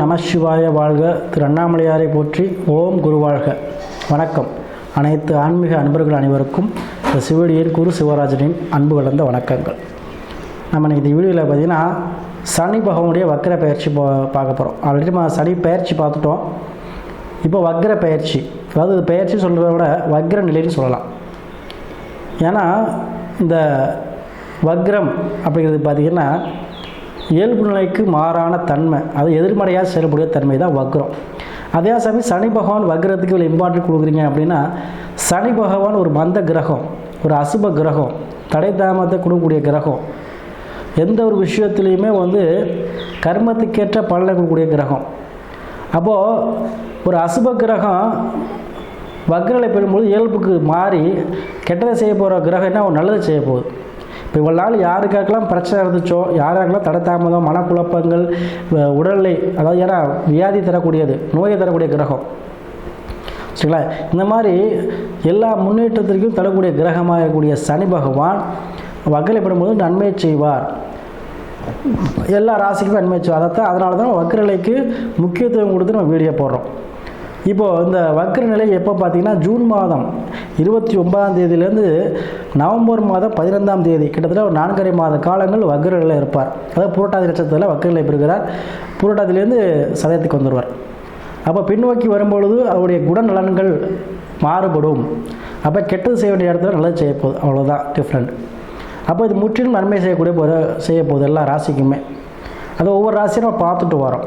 நம சிவாய வாழ்க. திரு அண்ணாமலையாரை போற்றி ஓம் குரு வாழ்க. வணக்கம். அனைத்து ஆன்மீக அன்பர்கள் அனைவருக்கும் இந்த சிவடியின் குரு சிவராஜனின் அன்பு கலந்த வணக்கங்கள். நம்ம இந்த வீடியோவில் பார்த்தீங்கன்னா சனி பகவனுடைய வக்கர பயிற்சி பா பார்க்க போகிறோம் ஆல்ரெடி நம்ம சனி பயிற்சி பார்த்துட்டோம். இப்போ வக்கர பயிற்சி அதாவது பயிற்சி சொல்கிறத விட வக்ர நிலைன்னு சொல்லலாம். ஏன்னா இந்த வக்ரம் அப்படிங்கிறது பார்த்திங்கன்னா இயல்பு நிலைக்கு மாறான தன்மை அது எதிர்மறையாக செயல்படைய தன்மை தான் வக்ரம். அதே சமயம் சனி பகவான் வக்ரத்துக்கு இவ்வளோ இம்பார்ட்டன்ட் கொடுக்குறீங்க அப்படின்னா சனி பகவான் ஒரு மந்த கிரகம் ஒரு அசுப கிரகம் தடை தாமத்தை கொடுக்கக்கூடிய கிரகம். எந்த ஒரு விஷயத்துலேயுமே வந்து கர்மத்துக்கேற்ற பலனை கொடுக்கக்கூடிய கிரகம். அப்போது ஒரு அசுப கிரகம் வக்ரலை பெறும்போது இயல்புக்கு மாறி கெட்டதை செய்ய போகிற கிரகம் என்ன? நல்லது செய்ய போகுது. இப்போ இவ்வளோ நாள் யாருக்காக்கெல்லாம் பிரச்சனை இருந்துச்சோ யாராக்கெல்லாம் தடை தாமதம் மனக்குழப்பங்கள் உடல்நிலை அதாவது ஏன்னா வியாதி தரக்கூடியது நோயை தரக்கூடிய கிரகம். சரிங்களா? இந்த மாதிரி எல்லா முன்னேற்றத்திற்கும் தரக்கூடிய கிரகமாக இருக்கக்கூடிய சனி பகவான் வக்கலை பெறும்போது நன்மை செய்வார். எல்லா ராசிக்கும் நன்மை செய்வார். அதைத்தான் அதனால தான் வக்கரலைக்கு முக்கியத்துவம் கொடுத்து நம்ம வீடியோ போடுறோம். இப்போது இந்த வக்கர நிலை எப்போ பார்த்தீங்கன்னா ஜூன் மாதம் இருபத்தி ஒன்பதாம் தேதியிலேருந்து நவம்பர் மாதம் பதினைந்தாம் தேதி. கிட்டத்தட்ட ஒரு நான்கரை மாத காலங்கள் வக்கர நிலையில் இருப்பார். அதாவது புரட்டாதி நட்சத்திரத்தில் வக்கர நிலை பெறுகிறார். புரட்டாதிலேருந்து சதயத்துக்கு வந்துடுவார் அப்போ பின்னோக்கி வரும்பொழுது அவருடைய குணநலன்கள் மாறுபடும். அப்போ கெட்டது செய்ய வேண்டிய இடத்துல நல்லது செய்ய போகுது அவ்வளோதான் டிஃப்ரெண்ட் அப்போ இது முற்றிலும் நன்மை செய்யக்கூடிய போது செய்ய போகுது எல்லா ராசிக்குமே. அது ஒவ்வொரு ராசியும் நம்ம பார்த்துட்டு வரோம்.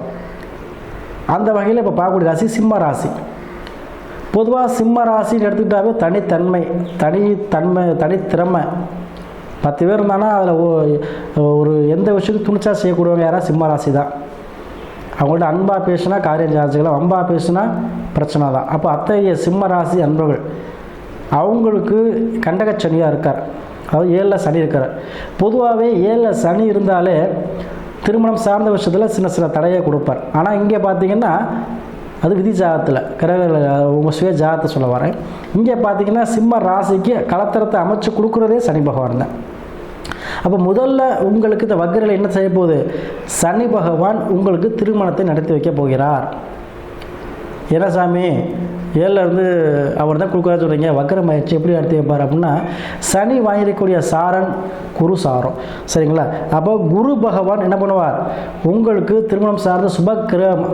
அந்த வகையில் இப்போ பார்க்கக்கூடிய ராசி சிம்ம ராசி. பொதுவாக சிம்ம ராசின்னு எடுத்துக்கிட்டாவே தனித்தன்மை தனித்தன்மை தனித்திறமை பத்து பேர் இருந்தாங்கன்னா அதில் ஒரு எந்த விஷயத்தையும் துணிச்சா செய்யக்கூடியவங்க யாராவது சிம்ம ராசி தான். அவங்கள்ட்ட அன்பாக பேசினா காரியம் சாதிச்சுக்கலாம் அன்பாக பேசினா பிரச்சனை தான். அப்போ அத்தகைய சிம்ம ராசி அன்பர்கள் அவங்களுக்கு கண்டகச்சனியாக இருக்கார். அதாவது ஏழில் சனி இருக்கார் பொதுவாகவே ஏழில் சனி இருந்தாலே திருமணம் சார்ந்த விஷயத்தில் சின்ன சின்ன தடையை கொடுப்பார். ஆனால் இங்கே பார்த்தீங்கன்னா அது விதி ஜாதத்தில் கிரகங்கள் உங்கள் சுய ஜாதத்தை சொல்ல வரேன். இங்கே பார்த்தீங்கன்னா சிம்ம ராசிக்கு கலத்தரத்தை அமைச்சு கொடுக்குறதே சனி பகவான் தான். அப்போ முதல்ல உங்களுக்கு இந்த வக்கரில் என்ன செய்ய போகுது? சனி பகவான் உங்களுக்கு திருமணத்தை நடத்தி வைக்க போகிறார். என்ன சாமி ஏழில் இருந்து அவர் தான் கொடுக்குறா சொல்கிறீங்க வக்கரம் ஆயிடுச்சு. எப்படி நடத்தி வைப்பார் அப்படின்னா சனி வாங்கியிருக்கக்கூடிய சாரன் குரு சாரம். சரிங்களா? அப்போ குரு பகவான் என்ன பண்ணுவார்? உங்களுக்கு திருமணம் சார்ந்த சுபக்கிரம்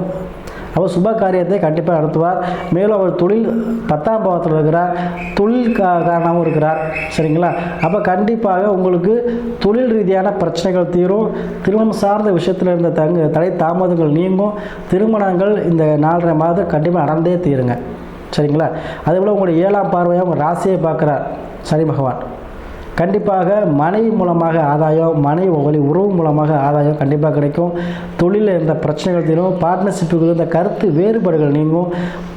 அவர் சுப காரியத்தை கண்டிப்பாக நடத்துவார். மேலும் அவர் தொழில் பத்தாம் பாவத்தில் இருக்கிறார். தொழில் கா காரணமாகவும் இருக்கிறார். சரிங்களா? அப்போ கண்டிப்பாக உங்களுக்கு தொழில் ரீதியான பிரச்சனைகள் தீரும். திருமணம் சார்ந்த விஷயத்தில் இருந்த தங்க தடை தாமதங்கள் நீங்கும். திருமணங்கள் இந்த நாலரை மாதம் கண்டிப்பாக நடந்தே தீருங்க. சரிங்களா? அதே போல் உங்களுடைய ஏழாம் பார்வையாக உங்கள் ராசியை பார்க்குறார் சரி பகவான். கண்டிப்பாக மனைவி மூலமாக ஆதாயம் மனைவி வழி உறவு மூலமாக ஆதாயம் கண்டிப்பாக கிடைக்கும். தொழிலில் இருந்த பிரச்சனைகள் தீரும் பார்ட்னர்ஷிப்புக்கு இருந்த கருத்து வேறுபாடுகள் நீங்கும்.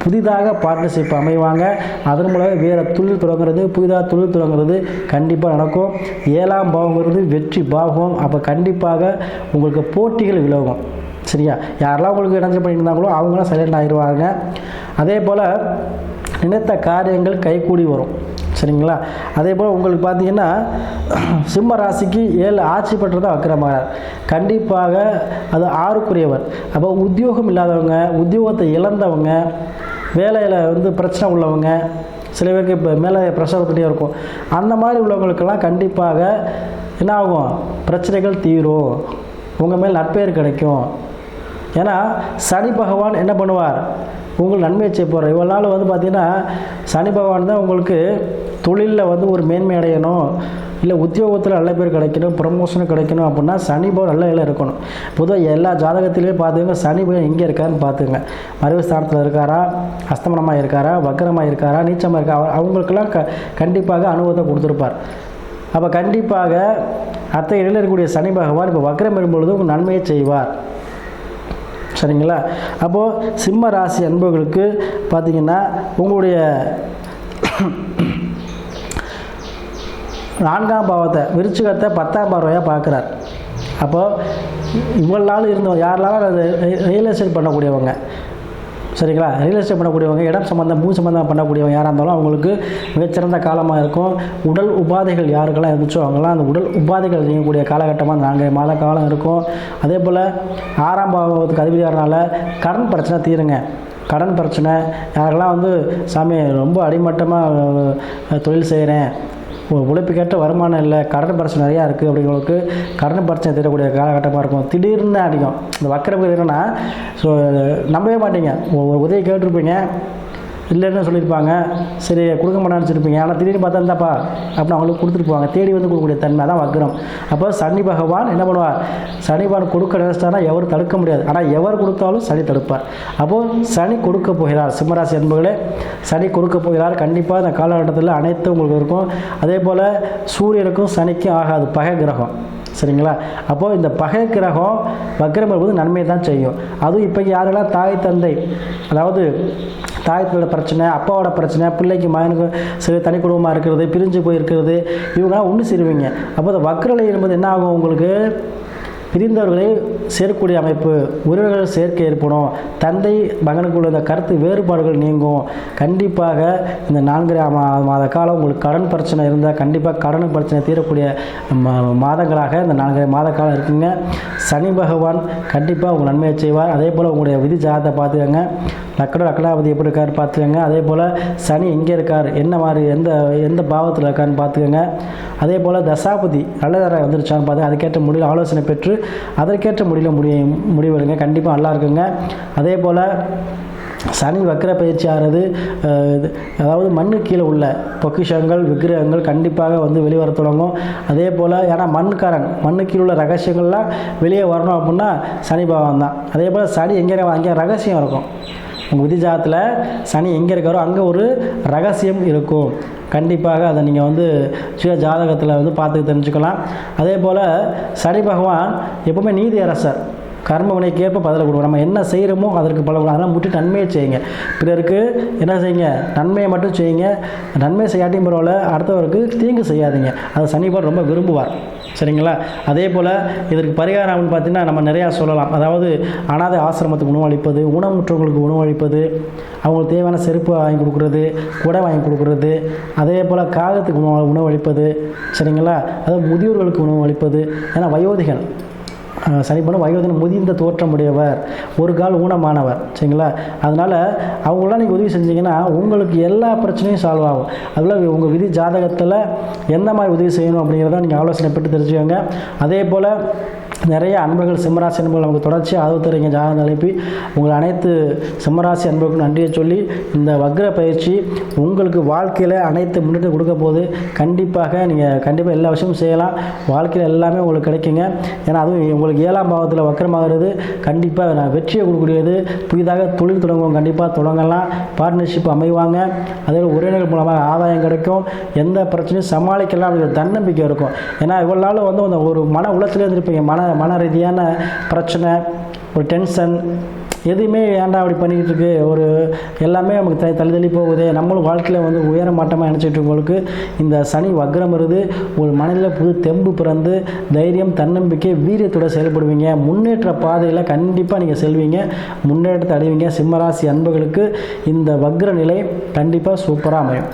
புதிதாக பார்ட்னர்ஷிப் அமைவாங்க. அதன் மூலமாக வேறு தொழில் தொடங்குறது புதிதாக தொழில் தொடங்குறது கண்டிப்பாக நடக்கும். ஏழாம் பாவங்கிறது வெற்றி பாவம் அப்போ கண்டிப்பாக உங்களுக்கு போட்டிகள் விலகும். சரியா? யாரெல்லாம் உங்களுக்கு இடைஞ்சல் பண்ணியிருந்தாங்களோ அவங்களாம் சைலண்ட் ஆகிடுவாங்க அதே போல் நினைத்த காரியங்கள் கைகூடி வரும். சரிங்களா? அதே போல் உங்களுக்கு பார்த்தீங்கன்னா சிம்ம ராசிக்கு ஏழு ஆட்சி பெற்றது வக்கரமாகிறார் கண்டிப்பாக அது ஆறுக்குரியவர். அப்போ உத்தியோகம் இல்லாதவங்க உத்தியோகத்தை இழந்தவங்க வேலையில் வந்து பிரச்சனை உள்ளவங்க சில பேருக்கு இப்போ மேலே ப்ரெஷர் இருக்கும். அந்த மாதிரி உள்ளவங்களுக்கெல்லாம் கண்டிப்பாக என்ன ஆகும்? பிரச்சனைகள் தீரும். உங்கள் மேல் நற்பெயர் கிடைக்கும். ஏன்னா சனி பகவான் என்ன பண்ணுவார்? உங்களுக்கு நன்மையை செய்ய போகிறார் இவ்வளோ நாள் வந்து பார்த்தீங்கன்னா சனி பகவான் தான் உங்களுக்கு தொழிலில் வந்து ஒரு மேன்மை அடையணும் இல்லை உத்தியோகத்தில் நல்ல பேர் கிடைக்கணும் ப்ரமோஷன் கிடைக்கணும் அப்படின்னா சனி பகவான் நல்ல இதில் இருக்கணும். பொதுவாக எல்லா ஜாதகத்திலையும் பார்த்துங்க சனி பகவான் எங்கே இருக்காருன்னு பார்த்துங்க மறைவு ஸ்தானத்தில் இருக்காரா? அஸ்தமனமாக இருக்காரா? வக்கரமாக இருக்காரா? நீச்சமாக இருக்கா? அவங்களுக்கெல்லாம் க கண்டிப்பாக அனுபவத்தை கொடுத்துருப்பார். அப்போ கண்டிப்பாக அத்தை இடையில் இருக்கக்கூடிய சனி பகவான் இப்போ வக்கரம் வரும்பொழுது உங்கள் நன்மையை செய்வார். சரிங்களா? அப்போது சிம்ம ராசி அன்பர்களுக்கு பார்த்தீங்கன்னா உங்களுடைய நான்காம் பாவத்தை விருச்சிகத்தை பத்தாம் பார்வையாக பார்க்குறார். அப்போது இவ்வளோ நாள் இருந்தவங்க யாரெல்லாம் ரியல் எஸ்டேட் பண்ணக்கூடியவங்க. சரிங்களா? ரியல் எஸ்டேட் பண்ணக்கூடியவங்க இடம் சம்மந்தம் பூ சம்மந்தம் பண்ணக்கூடியவங்க யாராக இருந்தாலும் அவங்களுக்கு மிகச்சிறந்த காலமாக இருக்கும். உடல் உபாதைகள் யாருக்கெல்லாம் இருந்துச்சோ அவங்களாம் அந்த உடல் உபாதைகள் நீங்கக்கூடிய காலகட்டமாக நான்கு மாத காலம் இருக்கும். அதே போல் ஆறாம் பாவத்துக்கு அதிபதியாரனால கடன் பிரச்சனை தீருங்க. கடன் பிரச்சனை. யாரெல்லாம் வந்து சாமி ரொம்ப அடிமட்டமாக தொழில் செய்கிறேன் உழைப்புக்கேற்ற வருமானம் இல்லை கடன் பிரச்சனை நிறையா இருக்குது அப்படிங்களுக்கு கடன் பிரச்சனை தீரக்கூடிய காலகட்டமாக இருக்கும். திடீர்னு அடிக்கும் இந்த வக்கரப்பு என்னென்னா ஸோ நம்பவே மாட்டீங்க. ஒரு உதவி கேட்டிருப்பீங்க. இல்லைன்னு சொல்லியிருப்பாங்க. சரி கொடுக்க மாட்டான்னு வச்சுருப்பீங்க ஆனால் திடீர்னு பார்த்தா இருந்தாப்பா அப்படின்னு அவங்களுக்கு கொடுத்துட்டு போவாங்க. தேடி வந்து கொடுக்கக்கூடிய தன்மை தான் வக்ரம். அப்போ சனி பகவான் என்ன பண்ணுவார்? சனி பகவான் கொடுக்க நினைச்சிட்டாருன்னா எவரும் தடுக்க முடியாது. ஆனால் எவர் கொடுத்தாலும் சனி தடுப்பார். அப்போது சனி கொடுக்க போகிறார். சிம்மராசி என்பர்களே சனி கொடுக்க போகிறார். கண்டிப்பாக இந்த காலகட்டத்தில் அனைத்தும் உங்களுக்கு இருக்கும். அதே போல் சூரியனுக்கும் சனிக்கும் ஆகாது. பகை கிரகம். சரிங்களா? அப்போது இந்த பகை கிரகம் வக்ரம் என்பது நன்மையை தான் செய்யும். அதுவும் இப்போ யாரெல்லாம் தாய் தந்தை அதாவது தாய் தந்தையோட பிரச்சனை அப்பாவோட பிரச்சனை பிள்ளைக்கு மகனுக்கு சரி தனி குடும்பமாக இருக்கிறது பிரிஞ்சு போயிருக்கிறது இவங்களாம் ஒன்று சேருவீங்க. அப்போ இந்த வக்ரலை என்பது என்ன ஆகும் உங்களுக்கு? பிரிந்தவர்களை சேர்க்கக்கூடிய அமைப்பு உறவுகள் சேர்க்கை ஏற்படும். தந்தை மகனுக்குள்ள இந்த கருத்து வேறுபாடுகள் நீங்கும். கண்டிப்பாக இந்த நான்கு மா மாத காலம் உங்களுக்கு கடன் பிரச்சனை இருந்தால் கண்டிப்பாக கடன் பிரச்சனை தீரக்கூடிய மாதங்களாக இந்த நான்கு மாத காலம் இருக்குங்க. சனி பகவான் கண்டிப்பாக உங்கள் நன்மையை செய்வார். அதே போல் உங்களுடைய விதி ஜாதத்தை பார்த்துக்கங்க. லக்கட லக்கடாபதி எப்படி இருக்கார் பார்த்துக்கோங்க. அதே போல் சனி எங்கே இருக்கார்? என்ன மாதிரி எந்த எந்த பாவத்தில் இருக்காருன்னு பார்த்துக்கோங்க. அதே போல் தசாபதி நல்ல தரம் வந்துருச்சான்னு பார்த்து அதுக்கேற்ற முடிவில் ஆலோசனை பெற்று அதற்கேற்ற முடிவில் முடிய முடிவெடுங்க. கண்டிப்பாக நல்லா இருக்குங்க. அதே போல் சனி வக்கர பயிற்சி ஆகிறது இது- அதாவது மண்ணு கீழே உள்ள பொக்கிஷங்கள் விக்கிரகங்கள் கண்டிப்பாக வந்து வெளிவர தொடங்கும். அதே போல் ஏன்னா மண்காரன் மண்ணு கீழே உள்ள ரகசியங்கள்லாம் வெளியே வரணும் அப்படின்னா சனி பகவான் தான். அதே போல் சனி எங்கே அங்கே ரகசியம் இருக்கும். உங்கள் சனி எங்கே இருக்காரோ அங்கே ஒரு ரகசியம் இருக்கும். கண்டிப்பாக அதை நீங்கள் வந்து சுய ஜாதகத்தில் வந்து பார்த்து தெரிஞ்சுக்கலாம். அதே போல் சனி பகவான் எப்பவுமே நீதி அரசர் கர்ம வினைக்கேற்ப பதில் கொடுக்கும் நம்ம என்ன செய்கிறோமோ அதற்கு பல அதெல்லாம் முட்டு நன்மையை செய்யுங்க. பிறருக்கு என்ன செய்யுங்க? நன்மையை மட்டும் செய்யுங்க. நன்மை செய்யாட்டியும் பரவாயில்ல அடுத்தவருக்கு தீங்கு செய்யாதீங்க. அதை சனி ரொம்ப விரும்புவார். சரிங்களா? அதே போல் இதற்கு பரிகாரம் அப்படின்னு பார்த்தீங்கன்னா நம்ம நிறையா சொல்லலாம். அதாவது அனாதை ஆசிரமத்துக்கு உணவு அளிப்பது ஊனமுற்றவங்களுக்கு உணவு அளிப்பது அவங்களுக்கு தேவையான செருப்பு வாங்கி கொடுக்குறது குடை வாங்கி கொடுக்குறது அதே போல் காகத்துக்கு உணவு உணவு அளிப்பது சரிங்களா? அதாவது முதியோர்களுக்கு உணவு அளிப்பது ஏன்னா வயோதிகள் அஹ் சனி வயோதின முதிர்ந்த தோற்றமுடையவர் ஒரு கால் ஊனமானவர் சரிங்களா? அதனால் அவங்களாம் நீங்கள் உதவி செஞ்சீங்கன்னா உங்களுக்கு எல்லா பிரச்சனையும் சால்வ் ஆகும். அதில் உங்கள் விதி ஜாதகத்தில் எந்த மாதிரி உதவி செய்யணும் அப்படிங்கிறத நீங்கள் ஆலோசனை பெற்று தெரிஞ்சுக்கோங்க. அதே போல் நிறைய அன்பர்கள் சிம்மராசி அன்பர்கள் நமக்கு தொடர்ச்சியாக ஆதரவு தரீங்க ஜாதகம் அனுப்பி உங்கள் அனைத்து சிம்மராசி அன்பர்களுக்கும் நன்றியை சொல்லி இந்த வக்ர பயிற்சி உங்களுக்கு வாழ்க்கையில் அனைத்து முன்னேற்றம் கொடுக்க போது கண்டிப்பாக நீங்கள் கண்டிப்பாக எல்லா விஷயமும் செய்யலாம். வாழ்க்கையில் எல்லாமே உங்களுக்கு கிடைக்குங்க. ஏன்னா அதுவும் உங்களுக்கு ஏழாம் பாவத்தில் வக்கரமாகிறது கண்டிப்பாக நான் வெற்றியை கொடுக்கக்கூடியது. புதிதாக தொழில் தொடங்குவோம் கண்டிப்பாக தொடங்கலாம். பார்ட்னர்ஷிப் அமைவாங்க. அதே உறவினர்கள் மூலமாக ஆதாயம் கிடைக்கும். எந்த பிரச்சனையும் சமாளிக்கலாம் அப்படிங்கிற தன்னம்பிக்கை இருக்கும். ஏன்னா இவ்வளோ நாளும் வந்து அந்த ஒரு மன உளைச்சலே இருந்திருப்பீங்க. மன மன ரீதியான பிரச்சனை ஒரு டென்ஷன் எதுவுமே ஏன்டா அப்படி பண்ணிக்கிட்டு இருக்கு ஒரு எல்லாமே நமக்கு த தள்ளி தள்ளி போகுது. நம்மளும் வாழ்க்கையில் வந்து உயர மாட்டமாக நினச்சிட்டு இருக்கவங்களுக்கு இந்த சனி வக்ரம் வருது. ஒரு மனதில் புது தெம்பு பிறந்து தைரியம் தன்னம்பிக்கை வீரியத்தோட செயல்படுவீங்க. முன்னேற்ற பாதையில் கண்டிப்பாக நீங்கள் செல்வீங்க. முன்னேற்றத்தை அடைவீங்க. சிம்மராசி அன்புகளுக்கு இந்த வக்ர நிலை கண்டிப்பாக சூப்பராக அமையும்.